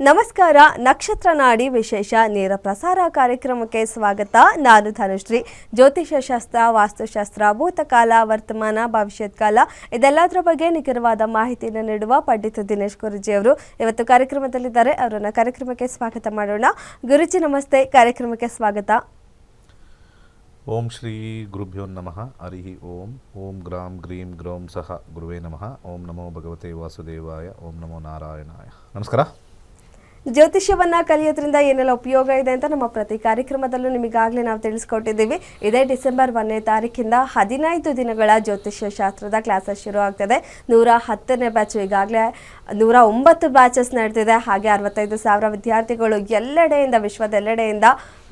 ನಮಸ್ಕಾರ, ನಕ್ಷತ್ರ ನಾಡಿ ವಿಶೇಷ ನೇರ ಪ್ರಸಾರ ಕಾರ್ಯಕ್ರಮಕ್ಕೆ ಸ್ವಾಗತ. ನಾನು ಧನುಶ್ರೀ. ಜ್ಯೋತಿಷ್ಯ ಶಾಸ್ತ್ರ, ವಾಸ್ತುಶಾಸ್ತ್ರ, ಭೂತಕಾಲ, ವರ್ತಮಾನ, ಭವಿಷ್ಯತ್ ಕಾಲ ಇದೆಲ್ಲದರ ಬಗ್ಗೆ ನಿಖರವಾದ ಮಾಹಿತಿಯನ್ನು ನೀಡುವ ಪಂಡಿತ ದಿನೇಶ್ ಗುರುಜಿ ಅವರು ಇವತ್ತು ಕಾರ್ಯಕ್ರಮದಲ್ಲಿದ್ದಾರೆ. ಅವರನ್ನು ಕಾರ್ಯಕ್ರಮಕ್ಕೆ ಸ್ವಾಗತ ಮಾಡೋಣ. ಗುರುಜಿ, ನಮಸ್ತೆ. ಕಾರ್ಯಕ್ರಮಕ್ಕೆ ಸ್ವಾಗತ. ಓಂ ಶ್ರೀ ಗುರುಭ್ಯೋ ನಮಃ. ಹರಿ ಓಂ. ಓಂ ಗ್ರಾಂ ಗ್ರೀಂ ಗ್ರೌಂ ಸಹ ಗುರುವೇ ನಮಃ. ಓಂ ನಮೋ ಭಗವತೆ ವಾಸುದೇವಾಯ. ಓಂ ನಮೋ ನಾರಾಯಣಾಯ. ನಮಸ್ಕಾರ. ಜ್ಯೋತಿಷ್ಯವನ್ನ ಕಲಿಯೋದ್ರಿಂದ ಏನೆಲ್ಲ ಉಪಯೋಗ ಇದೆ ಅಂತ ನಮ್ಮ ಪ್ರತಿ ಕಾರ್ಯಕ್ರಮದಲ್ಲೂ ನಿಮಗಾಗಲೇ ನಾವು ತಿಳಿಸ್ಕೊಟ್ಟಿದ್ದೀವಿ. ಇದೇ ಡಿಸೆಂಬರ್ ಒಂದನೇ ತಾರೀಕಿಂದ ಹದಿನೈದು ದಿನಗಳ ಜ್ಯೋತಿಷ್ಯ ಶಾಸ್ತ್ರದ ಕ್ಲಾಸಸ್ ಶುರು ಆಗ್ತದೆ. ನೂರ ಹತ್ತನೇ ಬ್ಯಾಚ್ ಈಗಾಗಲೇ, ನೂರ ಒಂಬತ್ತು ಬ್ಯಾಚಸ್ ನಡೆದಿದೆ. ಹಾಗೆ ಅರವತ್ತೈದು ಸಾವಿರ ವಿದ್ಯಾರ್ಥಿಗಳು ಎಲ್ಲೆಡೆಯಿಂದ ವಿಶ್ವದೆಲ್ಲೆಡೆಯಿಂದ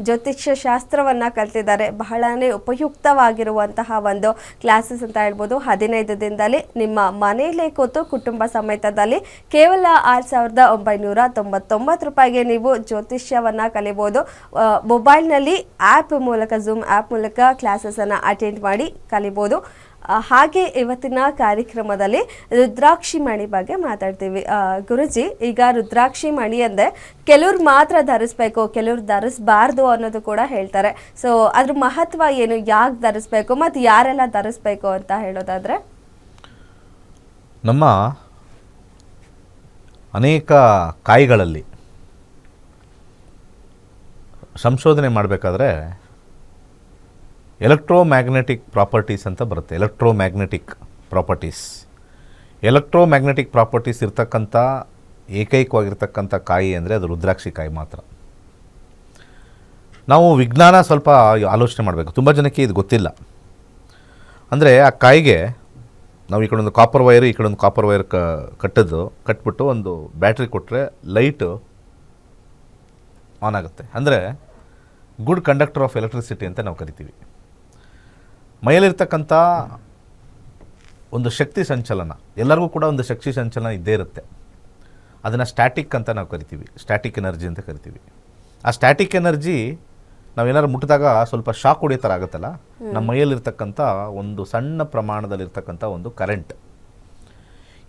ಜ್ಯೋತಿಷ್ಯ ಶಾಸ್ತ್ರವನ್ನು ಕಲ್ತಿದ್ದಾರೆ. ಬಹಳನೇ ಉಪಯುಕ್ತವಾಗಿರುವಂತಹ ಒಂದು ಕ್ಲಾಸಸ್ ಅಂತ ಹೇಳ್ಬೋದು. ಹದಿನೈದು ದಿನದಲ್ಲಿ ನಿಮ್ಮ ಮನೆಯಲ್ಲೇ ಕೂತು ಕುಟುಂಬ ಸಮೇತದಲ್ಲಿ ಕೇವಲ ಆರು ಸಾವಿರದ ಒಂಬೈನೂರ ತೊಂಬತ್ತೊಂಬತ್ತು ರೂಪಾಯಿಗೆ ನೀವು ಜ್ಯೋತಿಷ್ಯವನ್ನು ಕಲಿಬೋದು. ಮೊಬೈಲ್ನಲ್ಲಿ ಆ್ಯಪ್ ಮೂಲಕ, ಝೂಮ್ ಆ್ಯಪ್ ಮೂಲಕ ಕ್ಲಾಸಸನ್ನು ಅಟೆಂಡ್ ಮಾಡಿ ಕಲಿಬೋದು. ಹಾಗೆ ಇವತ್ತಿನ ಕಾರ್ಯಕ್ರಮದಲ್ಲಿ ರುದ್ರಾಕ್ಷಿ ಮಣಿ ಬಗ್ಗೆ ಮಾತಾಡ್ತೀವಿ. ಗುರುಜಿ, ಈಗ ರುದ್ರಾಕ್ಷಿ ಮಣಿ ಅಂದರೆ ಕೆಲವ್ರು ಮಾತ್ರ ಧರಿಸ್ಬೇಕು, ಕೆಲವ್ರು ಧರಿಸ್ಬಾರ್ದು ಅನ್ನೋದು ಕೂಡ ಹೇಳ್ತಾರೆ. ಸೊ ಅದ್ರ ಮಹತ್ವ ಏನು, ಯಾಕೆ ಧರಿಸ್ಬೇಕು ಮತ್ತು ಯಾರೆಲ್ಲ ಧರಿಸ್ಬೇಕು ಅಂತ ಹೇಳೋದಾದ್ರೆ? ನಮ್ಮ ಅನೇಕ ಕಾಯಿಗಳಲ್ಲಿ ಸಂಶೋಧನೆ ಮಾಡಬೇಕಾದ್ರೆ ಎಲೆಕ್ಟ್ರೋಮ್ಯಾಗ್ನೆಟಿಕ್ ಪ್ರಾಪರ್ಟೀಸ್ ಅಂತ ಬರುತ್ತೆ. ಎಲೆಕ್ಟ್ರೋಮ್ಯಾಗ್ನೆಟಿಕ್ ಪ್ರಾಪರ್ಟೀಸ್ ಎಲೆಕ್ಟ್ರೋಮ್ಯಾಗ್ನೆಟಿಕ್ ಪ್ರಾಪರ್ಟೀಸ್ ಇರ್ತಕ್ಕಂಥ, ಏಕೈಕವಾಗಿರ್ತಕ್ಕಂಥ ಕಾಯಿ ಅಂದರೆ ಅದು ರುದ್ರಾಕ್ಷಿ ಕಾಯಿ ಮಾತ್ರ. ನಾವು ವಿಜ್ಞಾನ ಸ್ವಲ್ಪ ಆಲೋಚನೆ ಮಾಡಬೇಕು. ತುಂಬ ಜನಕ್ಕೆ ಇದು ಗೊತ್ತಿಲ್ಲ. ಅಂದರೆ ಆ ಕಾಯಿಗೆ ನಾವು ಈ ಕಡೆ ಒಂದು ಕಾಪರ್ ವೈರ್ ಈ ಕಡೆ ಒಂದು ಕಾಪರ್ ವೈರ್ ಕಟ್ಟಿದ್ದು, ಕಟ್ಬಿಟ್ಟು ಒಂದು ಬ್ಯಾಟ್ರಿ ಕೊಟ್ಟರೆ ಲೈಟು ಆನ್ ಆಗುತ್ತೆ. ಅಂದರೆ ಗುಡ್ ಕಂಡಕ್ಟರ್ ಆಫ್ ಎಲೆಕ್ಟ್ರಿಸಿಟಿ ಅಂತ ನಾವು ಕರಿತೀವಿ. ಮೈಯಲ್ಲಿರ್ತಕ್ಕಂಥ ಒಂದು ಶಕ್ತಿ ಸಂಚಲನ ಎಲ್ಲರಿಗೂ ಕೂಡ ಒಂದು ಶಕ್ತಿ ಸಂಚಲನ ಇದ್ದೇ ಇರುತ್ತೆ. ಅದನ್ನು ಸ್ಟ್ಯಾಟಿಕ್ ಅಂತ ನಾವು ಕರಿತೀವಿ. ಸ್ಟ್ಯಾಟಿಕ್ ಎನರ್ಜಿ ಅಂತ ಕರಿತೀವಿ. ಆ ಸ್ಟ್ಯಾಟಿಕ್ ಎನರ್ಜಿ ನಾವೇನಾದ್ರು ಮುಟ್ಟಿದಾಗ ಸ್ವಲ್ಪ ಶಾಕ್ ಹೊಡಿಯೋ ಥರ ಆಗುತ್ತಲ್ಲ? ನಮ್ಮ ಮೈಯಲ್ಲಿರ್ತಕ್ಕಂಥ ಒಂದು ಸಣ್ಣ ಪ್ರಮಾಣದಲ್ಲಿರ್ತಕ್ಕಂಥ ಒಂದು ಕರೆಂಟ್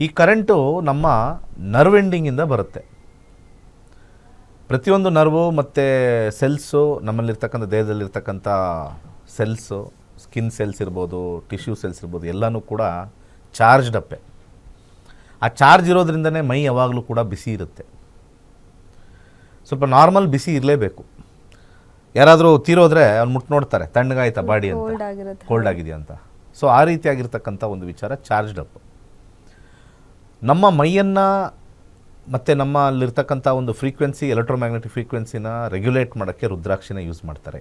ಈ ಕರೆಂಟು ನಮ್ಮ ನರ್ವ್ ಎಂಡಿಂಗಿಂದ ಬರುತ್ತೆ. ಪ್ರತಿಯೊಂದು ನರ್ವು ಮತ್ತು ಸೆಲ್ಸು ನಮ್ಮಲ್ಲಿರ್ತಕ್ಕಂಥ ದೇಹದಲ್ಲಿರ್ತಕ್ಕಂಥ ಸೆಲ್ಸು ಸ್ಕಿನ್ ಸೆಲ್ಸ್ ಇರ್ಬೋದು ಟಿಶ್ಯೂ ಸೆಲ್ಸ್ ಇರ್ಬೋದು ಎಲ್ಲನೂ ಕೂಡ ಚಾರ್ಜ್ಡ್ ಅಪ್ಪೆ. ಆ ಚಾರ್ಜ್ ಇರೋದ್ರಿಂದನೇ ಮೈ ಯಾವಾಗಲೂ ಕೂಡ ಬಿಸಿ ಇರುತ್ತೆ. ಸ್ವಲ್ಪ ನಾರ್ಮಲ್ ಬಿಸಿ ಇರಲೇಬೇಕು. ಯಾರಾದರೂ ತೀರೋದ್ರೆ ಅವ್ನು ಮುಟ್ಟು ನೋಡ್ತಾರೆ ತಣ್ಣಗಾಯ್ತಾ ಬಾಡಿ ಅಂತ. ಕೋಲ್ಡ್ ಆಗಿದೆಯಾ ಅಂತ. ಸೊ ಆ ರೀತಿಯಾಗಿರ್ತಕ್ಕಂಥ ಒಂದು ವಿಚಾರ ಚಾರ್ಜ್ಡ್ ಅಪ್ ನಮ್ಮ ಮೈಯನ್ನು ಮತ್ತು ನಮ್ಮಲ್ಲಿರ್ತಕ್ಕಂಥ ಒಂದು ಫ್ರೀಕ್ವೆನ್ಸಿ ಎಲೆಕ್ಟ್ರೋಮ್ಯಾಗ್ನೆಟಿಕ್ ಫ್ರೀಕ್ವೆನ್ಸಿನ ರೆಗ್ಯುಲೇಟ್ ಮಾಡೋಕ್ಕೆ ರುದ್ರಾಕ್ಷಿನ ಯೂಸ್ ಮಾಡ್ತಾರೆ.